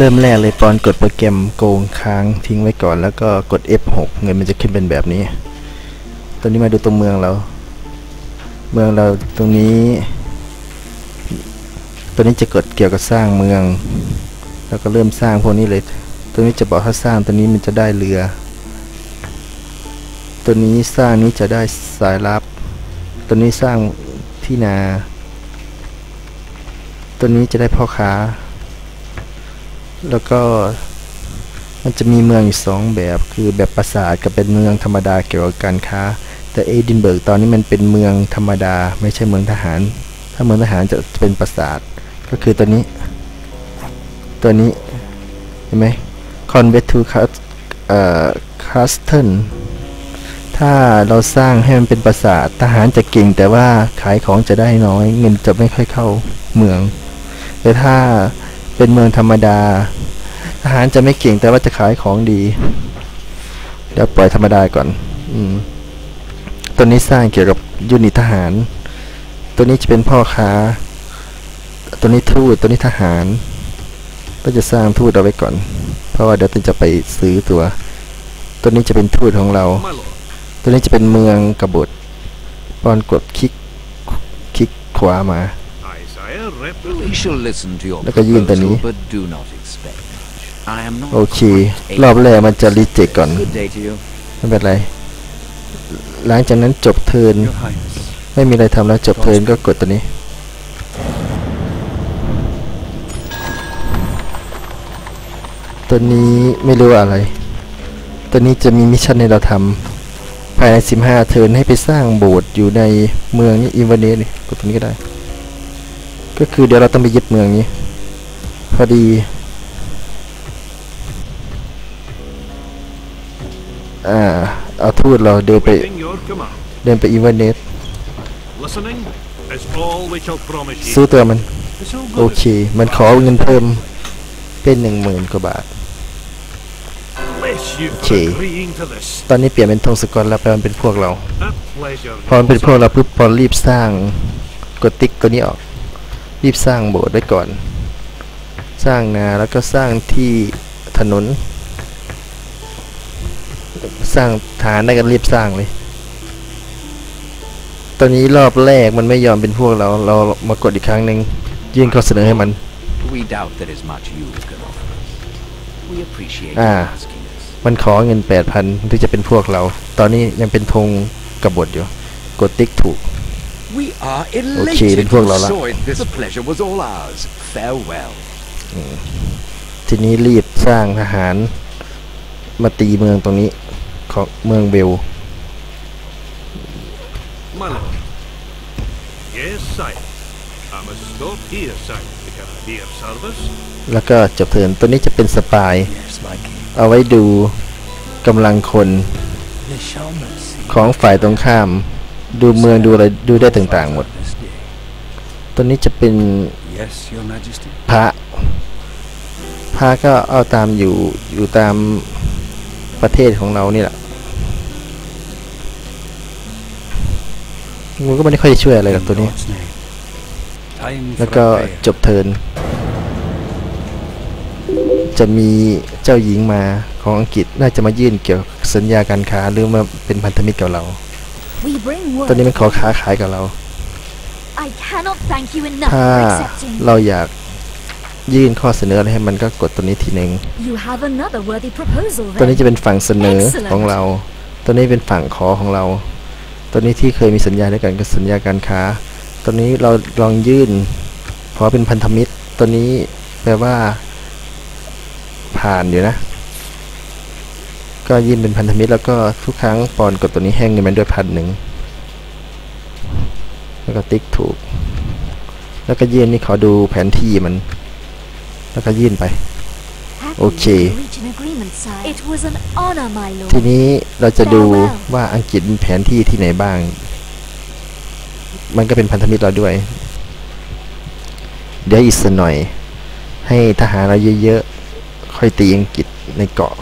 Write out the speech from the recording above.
เริ่มแรกเลยปอนกดโปรแกรมโกงค้างทิ้งไว้ก่อน แล้วก็กด F6 เงินมันจะขึ้นเป็นแบบนี้ ตอนนี้มาดูตรงเมืองเรา เมืองเราตรงนี้ ตัวนี้จะกดเกี่ยวกับสร้างเมือง แล้วก็เริ่มสร้างพวกนี้เลย ตัวนี้จะบอกถ้าสร้างตัวนี้มันจะได้เรือ ตัวนี้สร้างนี้จะได้สายลับ ตัวนี้สร้างที่นา ตัวนี้จะได้พ่อค้า แล้วก็มันจะมีเมืองอยู่สองแบบ คือแบบปราสาทกับเป็นเมืองธรรมดาเกี่ยวกับการค้า แต่เอดินเบิร์กตอนนี้มันเป็นเมืองธรรมดา ไม่ใช่เมืองทหาร ถ้าเมืองทหารจะเป็นปราสาท ก็คือตัวนี้ ตัวนี้เห็นไหม convert to cast เอ่อ castle ถ้าเราสร้างให้มันเป็นปราสาททหารจะเก่งแต่ว่าขายของจะได้น้อย เงินจะไม่ค่อยเข้าเมือง แต่ถ้า เป็นเมืองธรรมดา ทหารจะไม่เก่งแต่ว่าจะขายของดี เดี๋ยวปล่อยธรรมดาก่อน อืมตัวนี้สร้างเกี่ยวกับยูนิตทหาร ตัวนี้จะเป็นพ่อค้า ตัวนี้ทูตตัวนี้ทหาร ก็จะสร้างทูตเอาไว้ก่อน เพราะว่าเดี๋ยวจะไปซื้อตัว ตัวนี้จะเป็นทูตของเรา ตัวนี้จะเป็นเมืองกบฏปอนกดคลิกคลิกขวามา We shall listen to your แล้วก็ยื่นตัวนี้ proposal, but do not expect much. I am not โอเค quite รอบ able- แรกมันจะรีเจ็คก่อน Good day to you, ไม่เป็นไร หลังจากนั้นจบเทิร์น Your Highness. ไม่มีอะไรทำแล้วจบเทิร์นก็กดตัวนี้ ตัวนี้ไม่รู้ว่าอะไร ตัวนี้จะมีมิชชั่นให้เราทำภายใน 15 เทิร์นให้ไปสร้างโบสถ์อยู่ในเมืองนี้อินเวเนสนี่กดตัวนี้ก็ได้ ก็คือเดี๋ยวเราต้องไปยึดเมืองนี้ พอดีอ่าเอาทูตเราเดินไป Waiting your command. เดินไปอินเวเนส Listening is all we shall promise ซื้อ you. ตัวมัน It's all โอ good. เค มันขอเงินเพิ่มเป็นหนึ่งหมื่นกว่าบาท Bless you for Okay. agreeing to this. ตอนนี้เปลี่ยนเป็นธงสกอตแล้วแปลมันเป็นพวกเรา A pleasure. พอมันเป็นพวกเราปุ๊บพอรีบสร้างกดติ๊กตัวนี้ออก รีบสร้างโบสถ์ไว้ก่อน สร้างนาแล้วก็สร้างที่ถนน สร้างฐานได้กันรีบสร้างเลยตอนนี้รอบแรกมันไม่ยอมเป็นพวกเราเรามากดอีกครั้งหนึ่งยื่นข้อเสนอให้มัน We doubt there is much you can offer us. We appreciate Ah. you asking us. มันขอเงินแปดพันที่จะเป็นพวกเรา ตอนนี้ยังเป็นธงกบฏอยู่ กดติ๊กถูก We are Okay, elated then พวกเราละ you saw it. This pleasure was all ours. Farewell. ทีนี้รีบสร้างทหาร มาตีเมืองตรงนี้ ของเมืองเวล My lord. Yes, sire. I must stop here, sire, to can I be of service? แล้วก็จบเทิร์นตัวนี้จะเป็นสปาย Yes, my king. เอาไว้ดูกำลังคน They shall not see ของฝ่ายตรงข้าม ดูเมืองดูอะไรดูได้ต่างๆหมด this day. ตัวนี้จะเป็น Yes, your majesty. พระ พระก็เอาตามอยู่อยู่ตามประเทศของเรานี่แหละมันก็ไม่ได้ค่อยช่วยอะไรกับตัวนี้ God's name. Time แล้ว for ก็ a prayer. จบเทิร์นจะมีเจ้าหญิงมาของอังกฤษน่าจะมายื่นเกี่ยวกับสัญญาการค้าหรือมาเป็นพันธมิตรกับเรา We bring ตอนนี้ word. มันขอค้าขายกับเรา I cannot thank you enough ถ้า for accepting. เราอยากยื่นข้อเสนออะไรให้มันก็กดตัวนี้ทีหนึ่ง You have another worthy proposal ตัวนี้ then. จะเป็นฝั่งเสนอ Excellent ของเรา ตัวนี้เป็นฝั่งขอของเรา ตัวนี้ที่เคยมีสัญญาด้วยกันก็สัญญาการค้า ตัวนี้เราลองยื่นขอเป็นพันธมิตร ตัวนี้แปลว่า ผ่านอยู่นะ ก็ยื่นเป็นพันธมิตรแล้วก็ทุกครั้งปอนกดตัวนี้แห้งเงินมันด้วยพันหนึ่งแล้วก็ติ๊กถูก แล้วก็ยื่นนี่ขอดูแผนที่มัน แล้วก็ยื่นไป Happy Okay. to reach an agreement, sire. It was an honor, my lord. ทีนี้เราจะดู Farewell ว่าอังกฤษมีแผนที่ที่ไหนบ้าง มันก็เป็นพันธมิตรเราด้วย เดี๋ยวอีกสักหน่อย ให้ทหารเราเยอะๆ ค่อยตีอังกฤษในเกาะ